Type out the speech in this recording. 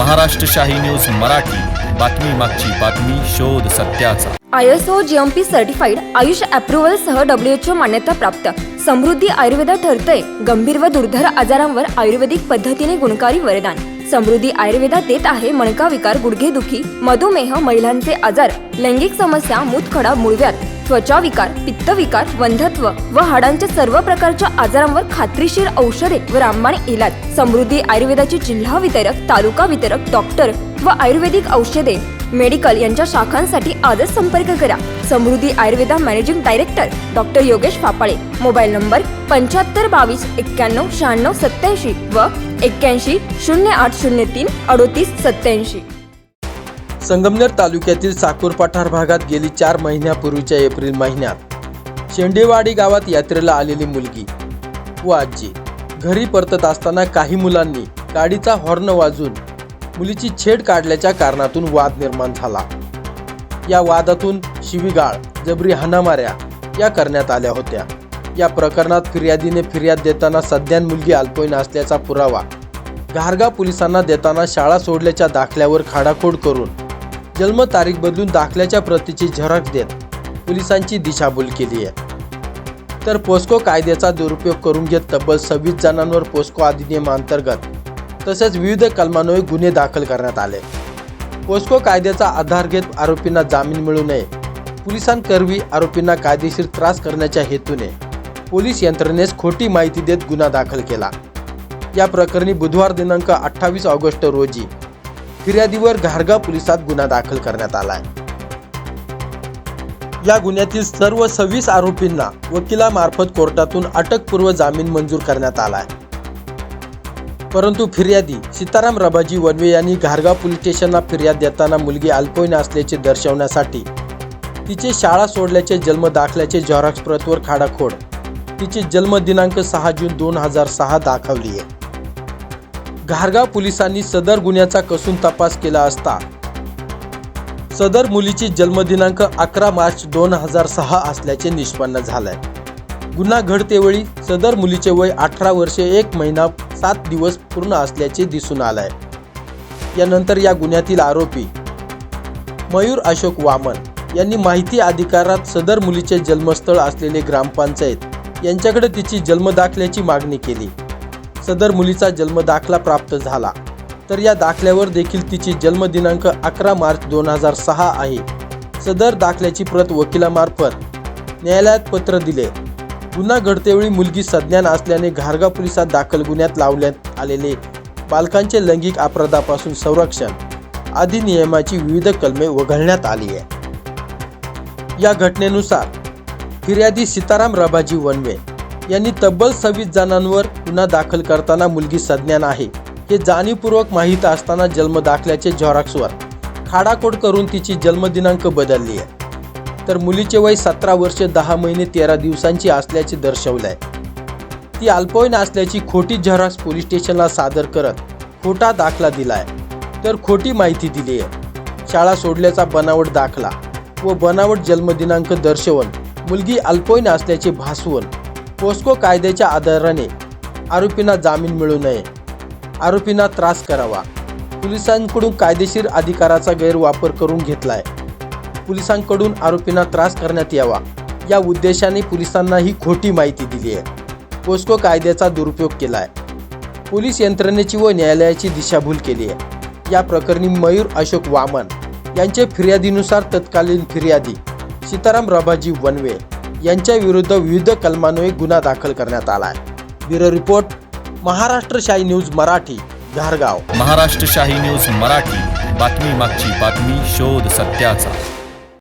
Maharashtra Shahi news Marathi. बातमी मागची बातमी शोध सत्याचा. I S O G M P certified Ayush approval सह डब्ल्यू एच ओ मान्यता प्राप्त. समृद्धी आयुर्वेदा ठरतंय. गंभीर व दुर्धर आजारांवर आयुर्वेदिक पद्धतीने गुणकारी वरदान. समृद्धी आयुर्वेदा देत आहे मणका विकार गुडघेदुखी मधुमेह महिलांचे आजार लैंगिक समस्या मूतखडा मूळव्यात त्वचा विकार पित्तविकार वंधत्व व हाडांच्या सर्व प्रकारच्या आजारांवर खात्रीशीर औषधे व रामबाण इलाज. समृद्धी आयुर्वेदाचे जिल्हा वितरक तालुका वितरक डॉक्टर व आयुर्वेदिक औषधे. मेडिकल यांच्या शाखांसाठी आजच संपर्क करा. Samruddhi Ayurveda managing director doctor Yogesh Phapale. Mobile number पंच्याहत्तर बावीस एक्क्याण्णव शहाण्णव सत्याऐंशी व एक्क्याऐंशी शून्य आठ शून्य तीन अडोतीस सत्याऐंशी संगमनेर तालुक्यातील साकूर पठार भागात गेली चार महिन्यापूर्वीच्या एप्रिल महिन्यात शेंडेवाडी गावात यात्रेला आलेली मुलगी व आजी घरी परतत असताना काही मुलांनी गाडीचा हॉर्न वाजून मुलीची छेड काढल्याच्या कारणातून वाद निर्माण झाला. या वादातून शिवीगाळ जबरी हाणामाऱ्या या करण्यात आल्या होत्या. या प्रकरणात फिर्यादीने फिर्याद देताना सध्या मुलगी अल्पवयीन असल्याचा पुरावा. घारगा पोलिसांना देताना शाळा सोडल्याच्या दाखल्यावर खाडाखोड करून जन्मतारीख बदलून दाखल्याच्या प्रतीची झेरॉक्स देत पोलिसांची दिशाभूल केली आहे. तर पोस्को कायद्याचा दुरुपयोग करून घेत तब्बल सव्वीस जणांवर पोस्को अधिनियमांतर्गत तसेच विविध कलमांवर गुन्हे दाखल करण्यात आले. पोस्को कायद्याचा आधार घेत आरोपींना जामीन मिळू नये पोलिसांकरवी आरोपींना कायदेशीर त्रास करण्याच्या हेतूने पोलीस यंत्रणेस खोटी माहिती देत गुन्हा दाखल केला. या प्रकरणी बुधवार दिनांक अठ्ठावीस ऑगस्ट रोजी फिर्यादीवर घारगा पोलिसात गुन्हा दाखल करण्यात आलाय. या गुन्ह्यातील सर्व सव्वीस आरोपींना वकिलामार्फत कोर्टातून अटकपूर्व जामीन मंजूर करण्यात आलाय. परंतु फिर्यादी सीताराम रबाजी वनवे यांनी घारगाव पोलीस स्टेशनला फिर्याद देताना मुलगी अल्पवयीन असल्याचे दर्शवण्यासाठी तिचे शाळा सोडल्याचे जन्म दाखल्याचे झेरॉक्स प्रतवर खाडाखोड. तिचे जन्म दिनांक सहा जून दोन हजार सहा दाखवली आहे घारगाव पोलिसांनी सदर गुन्ह्याचा कसून तपास केला असता. सदर मुलीची जन्मदिनांक अकरा मार्च दोन हजार सहा असल्याचे निष्पन्न झालंय. गुन्हा घडतेवेळी सदर मुलीचे वय अठरा वर्षे एक महिना सात दिवस पूर्ण असल्याचे दिसून आलंय. यानंतर या गुन्ह्यातील आरोपी मयूर अशोक वामन यांनी माहिती अधिकारात सदर मुलीचे जन्मस्थळ असलेले ग्रामपंचायत यांच्याकडे तिची जन्मदाखल्याची मागणी केली. सदर मुलीचा जन्म दाखला प्राप्त झाला. तर या दाखल्यावर देखील तिची जन्मदिनांक अकरा मार्च दोन हजार सहा आहे. सदर दाखल्याची प्रत वकिलामार्फत न्यायालयात पत्र दिले. गुन्हा घडतेवेळी मुलगी सज्ञान असल्याने घारगा पोलिसात दाखल गुन्ह्यात लावण्यात आलेले बालकांचे लैंगिक अपराधापासून संरक्षण आदी नियमाची विविध कलमे वगळण्यात आली आहे. या घटनेनुसार फिर्यादी सीताराम रबाजी वनवे यांनी तब्बल सव्वीस जणांवर गुन्हा दाखल करताना मुलगी सज्ञान आहे. हे जाणीवपूर्वक माहीत असताना जन्म दाखल्याचे झेरॉक्सवर खाडाखोड करून तिची जन्मदिनांक बदलली आहे. तर मुलीचे वय सतरा वर्ष दहा महिने तेरा दिवसांची असल्याचे दर्शवले आहे ती अल्पवयीन असल्याची खोटी झेरॉक्स पोलीस स्टेशनला सादर करत खोटा दाखला दिलाय. तर खोटी माहिती दिली आहे. शाळा सोडल्याचा बनावट दाखला व बनावट जन्मदिनांक दर्शवून मुलगी अल्पवयीन असल्याचे भासवून पोस्को कायद्याच्या आधाराने आरोपींना जामीन मिळू नये. आरोपींना त्रास करावा. पोलिसांकडून कायदेशीर अधिकाराचा गैरवापर करून घेतलाय. पोलिसांकडून आरोपींना त्रास करण्यात यावा. या उद्देशाने पोलिसांना ही खोटी माहिती दिली आहे. पोस्को कायद्याचा दुरुपयोग केलाय. पोलीस यंत्रणेची व न्यायालयाची दिशाभूल केली आहे. या प्रकरणी मयूर अशोक वामन यांचे फिर्यादीनुसार तत्कालीन फिर्यादी सीताराम रभाजी वनवे यांच्या विरुद्ध विविध कलमान्वये गुन्हा दाखल करण्यात आला आहे bureau report Maharashtra Shahi news Marathi Dhargaon. Maharashtra Shahi news Marathi. बातमी मागची बातमी शोध सत्याचा.